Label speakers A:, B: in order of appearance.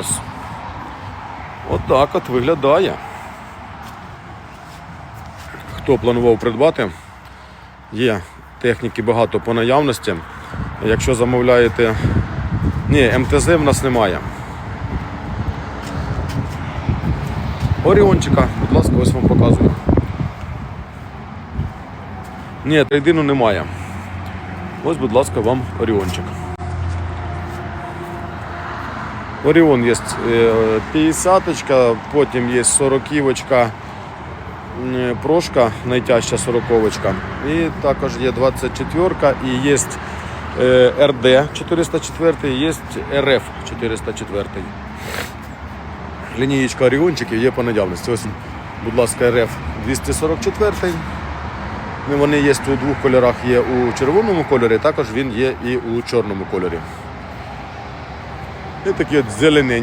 A: Brothers. Отак от виглядає. Хто планував придбати, є техніки багато по наявності. Якщо замовляєте. Ні, МТЗ в нас немає. Оріончика, будь ласка, ось вам показую. Ні, трейдину немає. Ось, будь ласка, вам Оріончик. Оріон є 50 потім є 40 прошка, найтяжча 40 І також є 24 і є е, РД 404, є РФ 404. Лінієчка Оріончиків є по наявності. Ось, будь ласка, РФ 244. Ну, Вони є у двох кольорах, є у червоному кольорі, також він є і у чорному кольорі. І такі от зелені.